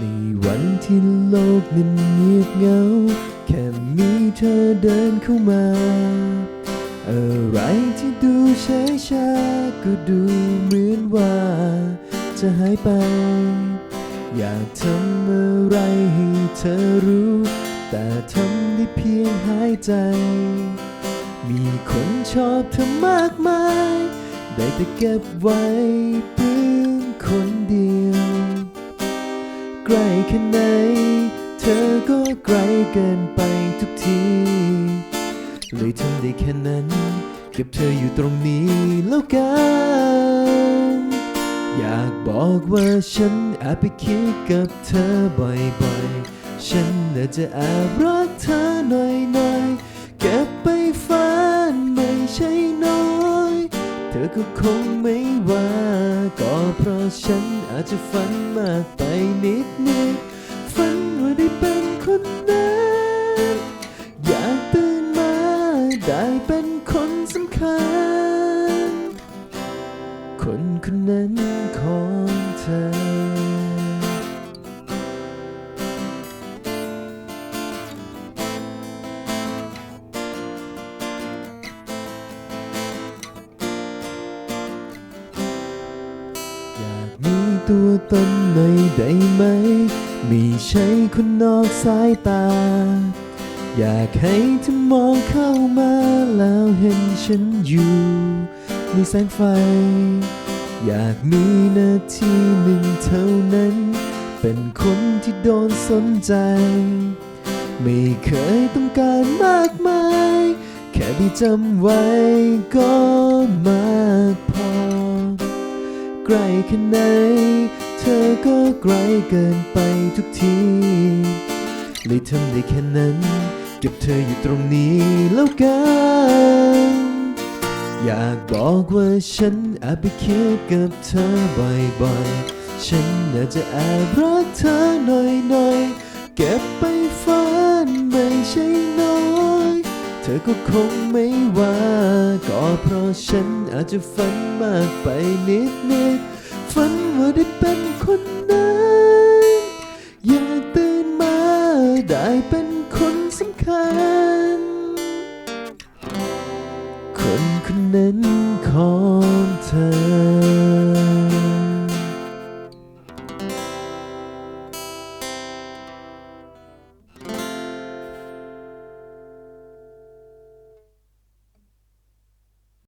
ในวันที่โลกนั้นเงียบเหงา แค่มีเธอเดินเข้ามา อะไรที่ดูช้าช้าก็ดูเหมือนว่า จะหายไป อยากทำอะไรให้เธอรู้ แต่ทำได้เพียงหายใจ มีคนชอบเธอมากมาย ได้แต่เก็บไว้เพื่อคนเดียว กลแค่ไหน เธอก็ไกลเกินไปทุกที เลยทำได้แค่นั้น เก็บเธออยู่ตรงนี้แล้วกัน อยากบอกว่าฉันแอบไปคิดกับเธอบ่อยๆ ฉันน่าจะแอบรักเธอหน่อยๆ เธอก็คงไม่ว่า ก็เพราะฉันอาจจะฝันมากไปนิดนิดฝันว่าได้เป็นคนนั้นอยากตื่นมาได้เป็นคนสำคัญ คนคนนั้นขอ ตัวตนหน่อยได้ไหม ไม่ใช่คนนอกสายตา อยากให้เธอมองเข้ามาแล้วเห็นฉันอยู่ในแสงไฟ อยากมีนาทีหนึ่งเท่านั้น เป็นคนที่โดนสนใจ ไม่เคยต้องการมากมาย แค่ได้จำไว้ก็มา กลแค่ไหน เธอก็ไกลเกินไปทุกทีเลยทำได้แค่นั้น เก็บเธออยู่ตรงนี้แล้วกันอยากบอกว่าฉันแอบไปคิดกับเธอบ่อยๆ ฉันน่าจะแอบรักเธอหน่อยๆ เก็บไปฝัน ธอก็คงไม่ว่า ก็เพราะฉันอาจจะฝันมากไปนิดนิดฝันว่าได้เป็นคนนั้นอยากตื่นมาได้เป็นคนสำคัญ คนคนนั้นของเธอ